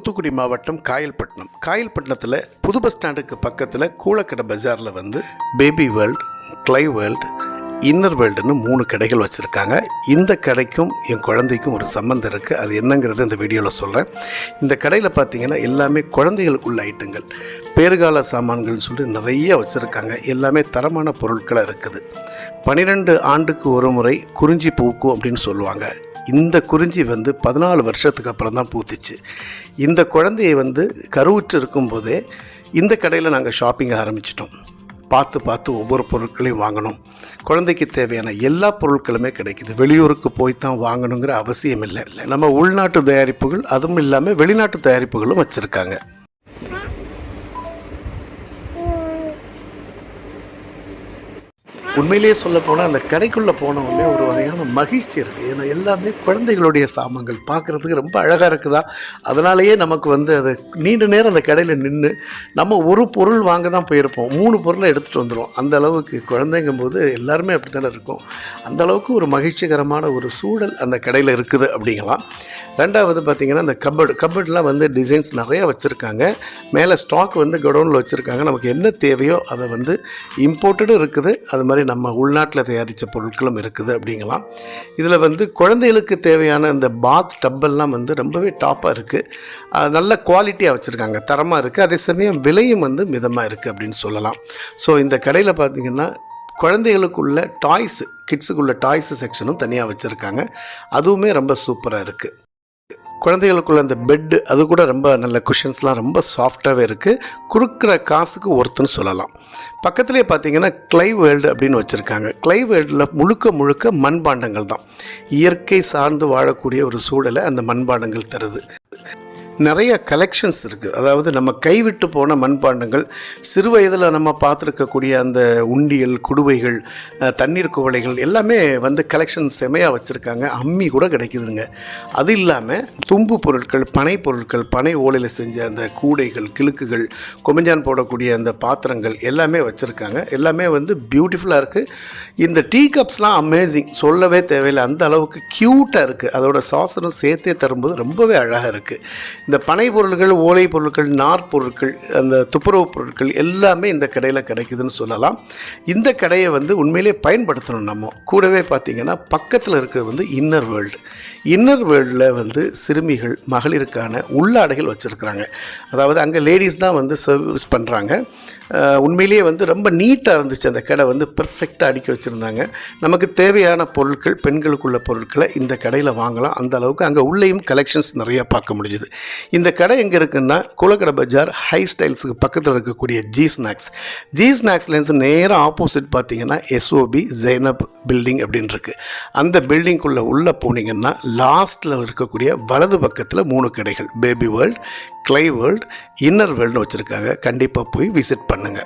தூத்துக்குடி மாவட்டம் காயல்பட்டினம். காயல்பட்டினத்தில் புது பஸ் ஸ்டாண்டுக்கு பக்கத்தில் கூலக்கடை பஜாரில் வந்து baby world clay world inner வேர்ல்டுன்னு மூணு கடைகள் வச்சுருக்காங்க. இந்த கடைக்கும் என் குழந்தைக்கும் ஒரு சம்மந்தம் இருக்குது அது என்னங்கிறது இந்த வீடியோவில் சொல்கிறேன் இந்த கடையில் பார்த்தீங்கன்னா எல்லாமே குழந்தைகளுக்குள்ள ஐட்டங்கள் பேறுகால சாமான்கள் சொல்லி நிறைய வச்சுருக்காங்க. எல்லாமே தரமான பொருட்களாக இருக்குது. பன்னிரெண்டு ஆண்டுக்கு ஒரு முறை குறிஞ்சி பூக்கும் அப்படின்னு சொல்லுவாங்க. இந்த குறிஞ்சி வந்து பதினாலு வருஷத்துக்கு அப்புறம் தான் பூத்துச்சு. இந்த குழந்தையை வந்து கருவுற்று இருக்கும்போதே இந்த கடையில் நாங்கள் ஷாப்பிங் ஆரம்பிச்சிட்டோம். பார்த்து பார்த்து ஒவ்வொரு பொருட்களையும் வாங்கணும். குழந்தைக்கு தேவையான எல்லா பொருட்களுமே கிடைக்குது. வெளியூருக்கு போய் தான் வாங்கணுங்கிற அவசியம் இல்லை நம்ம உள்நாட்டு தயாரிப்புகள் அதுவும் இல்லாமல் வெளிநாட்டு தயாரிப்புகளும் வச்சுருக்காங்க. உண்மையிலேயே சொல்ல போனால் அந்த கடைக்குள்ளே போன உடனே ஒரு வகையான மகிழ்ச்சி இருக்குது ஏன்னா எல்லாமே குழந்தைகளுடைய சாமான்கள் பார்க்குறதுக்கு ரொம்ப அழகாக இருக்குதா? அதனாலேயே நமக்கு வந்து அது நீண்ட நேரம் அந்த கடையில் நின்று நம்ம ஒரு பொருள் வாங்க தான் போயிருப்போம். மூணு பொருளை எடுத்துகிட்டு வந்துடும் அந்த அளவுக்கு குழந்தைங்கும் போது எல்லாருமே அப்படி தானே இருக்கும். அந்த அளவுக்கு ஒரு மகிழ்ச்சிகரமான ஒரு சூழல் அந்த கடையில் இருக்குது அப்படிங்கலாம். ரெண்டாவது பார்த்திங்கன்னா அந்த கபட் கபட்லாம் வந்து டிசைன்ஸ் நிறையா வச்சுருக்காங்க. மேலே ஸ்டாக் வந்து குடோனில் வச்சுருக்காங்க. நமக்கு என்ன தேவையோ அதை வந்து இம்போர்ட்டடும் இருக்குது. அது மாதிரி நம்ம உள்நாட்டில் தயாரித்த பொருட்களும் இருக்குது அப்படிங்கலாம். இதில் வந்து குழந்தைகளுக்கு தேவையான இந்த பாத் டப்பெல்லாம் வந்து ரொம்பவே டாப்பாக இருக்குது நல்ல குவாலிட்டியாக வச்சுருக்காங்க. தரமாக இருக்குது அதே சமயம் விலையும் வந்து மிதமாக இருக்குது அப்படின்னு சொல்லலாம். ஸோ இந்த கடையில் பார்த்திங்கன்னா குழந்தைகளுக்குள்ள டாய்ஸு கிட்ஸுக்குள்ள டாய்ஸு செக்ஷனும் தனியாக வச்சுருக்காங்க. அதுவுமே ரொம்ப சூப்பராக இருக்குது குழந்தைகளுக்குள்ள அந்த பெட்டு அது கூட ரொம்ப நல்ல குஷன்ஸ்லாம் ரொம்ப சாஃப்டாகவே இருக்குது கொடுக்குற காசுக்கு ஒருத்தன்னு சொல்லலாம். பக்கத்துலேயே பார்த்தீங்கன்னா கிளை வேர்ல்டு அப்படின்னு வச்சுருக்காங்க. கிளை வேர்ல்டில் முழுக்க முழுக்க மண்பாண்டங்கள் தான். இயற்கை சார்ந்து வாழக்கூடிய ஒரு சூழலை அந்த மண்பாண்டங்கள் தருது. நிறைய கலெக்ஷன்ஸ் இருக்குது அதாவது நம்ம கைவிட்டு போன மண்பாண்டங்கள் சிறு வயதில் நம்ம பார்த்துருக்கக்கூடிய அந்த உண்டியல் குடுவைகள் தண்ணீர் குவளைகள் எல்லாமே வந்து கலெக்ஷன் செமையாக வச்சுருக்காங்க. அம்மி கூட கிடைக்குதுங்க. அது இல்லாமல் தும்பு பொருட்கள் பனை பொருட்கள் பனை ஓலையில் செஞ்ச அந்த கூடைகள் கிழுக்குகள் கொமஞ்சான் போடக்கூடிய அந்த பாத்திரங்கள் எல்லாமே வச்சுருக்காங்க. எல்லாமே வந்து பியூட்டிஃபுல்லாக இருக்குது இந்த டீ கப்ஸ்லாம் அமேசிங் சொல்லவே தேவையில்லை. அந்த அளவுக்கு க்யூட்டாக இருக்குது அதோட சாசனம் சேர்த்தே தரும்போது ரொம்பவே அழகாக இருக்குது இந்த பனை பொருட்கள் ஓலை பொருட்கள் நார் பொருட்கள் அந்த துப்புரவு பொருட்கள் எல்லாமே இந்த கடையில் கிடைக்குதுன்னு சொல்லலாம். இந்த கடையை வந்து உண்மையிலே பயன்படுத்தணும் நம்ம. கூடவே பார்த்திங்கன்னா பக்கத்தில் இருக்கிறது வந்து இன்னர் வேர்ல்டு இன்னர் வேர்ல்டில் வந்து சிறுமிகள் மகளிருக்கான உள்ளாடைகள் வச்சுருக்குறாங்க. அதாவது அங்கே லேடிஸ் தான் வந்து சர்வீஸ் பண்ணுறாங்க உண்மையிலேயே வந்து ரொம்ப நீட்டாக இருந்துச்சு. அந்த கடை வந்து பெர்ஃபெக்டாக அடுக்கி வச்சுருந்தாங்க. நமக்கு தேவையான பொருட்கள் பெண்களுக்குள்ள பொருட்களை இந்த கடையில் வாங்கலாம். அந்த அளவுக்கு அங்கே உள்ளேயும் கலெக்ஷன்ஸ் நிறையா பார்க்க முடிஞ்சுது. இந்த கடை எங்கே இருக்குன்னா குளக்கடை பஜார் ஹை ஸ்டைல்ஸுக்கு பக்கத்தில் இருக்கக்கூடிய ஜி ஸ்நாக்ஸ் ஜி ஸ்நாக்ஸ்லேருந்து நேராக ஆப்போசிட் பார்த்தீங்கன்னா எஸ்ஓபி ஜெய்னப் பில்டிங் அப்படின்னு இருக்குது அந்த பில்டிங்குள்ளே உள்ளே போனீங்கன்னா லாஸ்ட்டில் இருக்கக்கூடிய வலது பக்கத்தில் மூணு கடைகள். பேபி வேர்ல்ட் கிளை வேர்ல்ட் இன்னர் வேர்ல்டு வச்சுருக்காங்க. கண்டிப்பாக போய் விசிட் பண்ணுங்கள்